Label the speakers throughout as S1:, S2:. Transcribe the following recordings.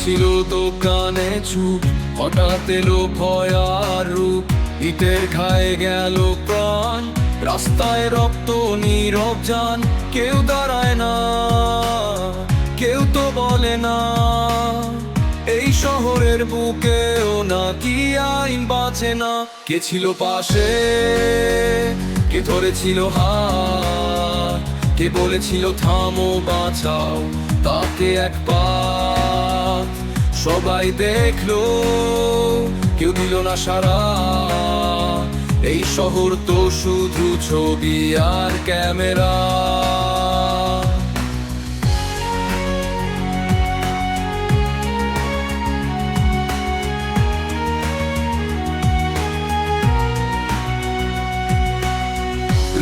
S1: ছিল তো কানে চুপ, হঠাৎ এলো ভয় রূপ। ইটের খায় গেল প্রাণ, রাস্তায় রক্ত নীরব যান, কেউ দাঁড়ায় না, কেউ তো বলে না। এই শহরের বুকেও নাকি আইন বাঁচে না, কে ছিল পাশে, কে ধরেছিল হাত, কে বলেছিল থামো বাঁচাও, তাকে একবার সবাই দেখল, কেউ দিল না সারা এই শহর তো শুধু ছবি আর ক্যামেরা।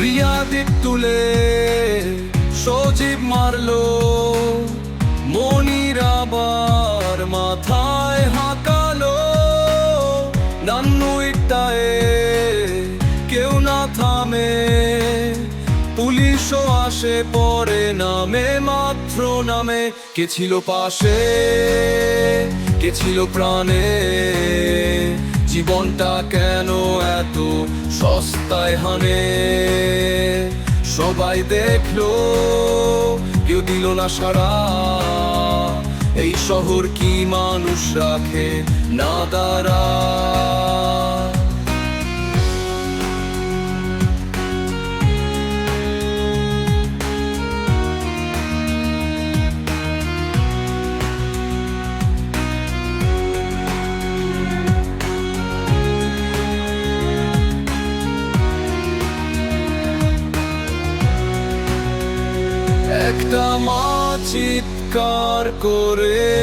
S1: রিয়াদিক তুলে সজীব মারলো, মনির নান্নু ইটায়ে কেউ না থামে, পুলিশও আসে, পরে নামে, মাত্র নামে। কে ছিল পাশে? কে ছিল প্রাণে? জীবনটা কেন এত সস্তায় হানে? সবাই দেখল, কেউ দিল না সারা এই শহর কি মানুষ রাখে? না দাঁড়া একটা মা চিৎকার করে,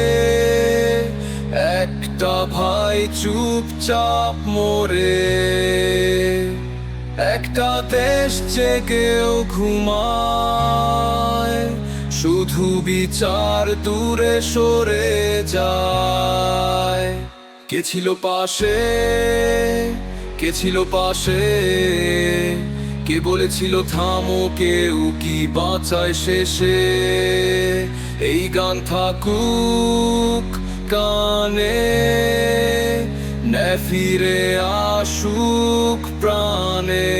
S1: একটা ভাই চুপচাপ মরে, একটা দেশ জেগেও ঘুমায়, শুধু বিচার দূরে সরে যায়। কে ছিল পাশে? কে ছিল পাশে? কে বলেছিল থামো কেউ কি বাঁচায় শেষে? এই গান থাকুক কানে ফিরে আসুক প্রাণে।